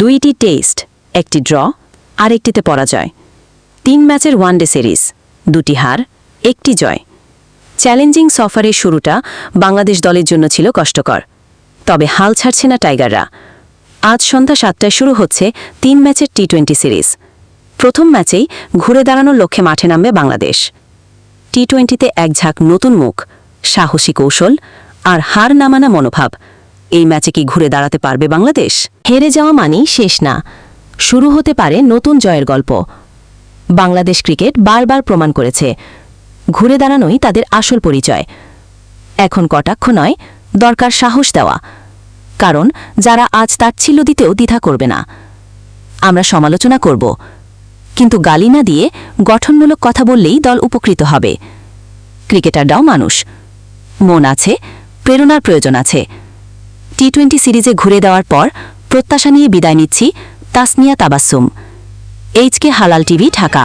দুইটি টেস্ট, একটি ড্র আর একটিতে পরাজয়। তিন ম্যাচের ওয়ানডে সিরিজ, দুটি হার, একটি জয়। চ্যালেঞ্জিং সফরের শুরুটা বাংলাদেশ দলের জন্য ছিল কষ্টকর। তবে হাল ছাড়ছে না টাইগাররা। আজ সন্ধ্যা সাতটায় শুরু হচ্ছে তিন ম্যাচের টি টোয়েন্টি সিরিজ। প্রথম ম্যাচেই ঘুরে দাঁড়ানোর লক্ষ্যে মাঠে নামবে বাংলাদেশ। টি টোয়েন্টিতে এক ঝাঁক নতুন মুখ, সাহসী কৌশল আর হার নামানা মনোভাব। এই ম্যাচে কি ঘুরে দাঁড়াতে পারবে বাংলাদেশ? হেরে যাওয়া মানেই শেষ না। শুরু হতে পারে নতুন জয়ের গল্প। বাংলাদেশ ক্রিকেট বারবার প্রমাণ করেছে। ঘুরে দাঁড়ানোই তাদের আসল পরিচয়। এখন কটাক্ষ নয়, দরকার সাহস দেওয়া। কারণ যারা আজ তাচ্ছিল্য দিতেও দ্বিধা করবে না। আমরা সমালোচনা করব। কিন্তু গালি না দিয়ে গঠনমূলক কথা বললেই দল উপকৃত হবে। ক্রিকেটাররাও মানুষ। মন আছে, প্রেরণার প্রয়োজন আছে। টি টোয়েন্টি সিরিজে ঘুরে দেওয়ার পর প্রত্যাশা নিয়ে বিদায় নিচ্ছি তাসনিয়া তাবাসুম এইচকে হালাল টিভি, ঢাকা।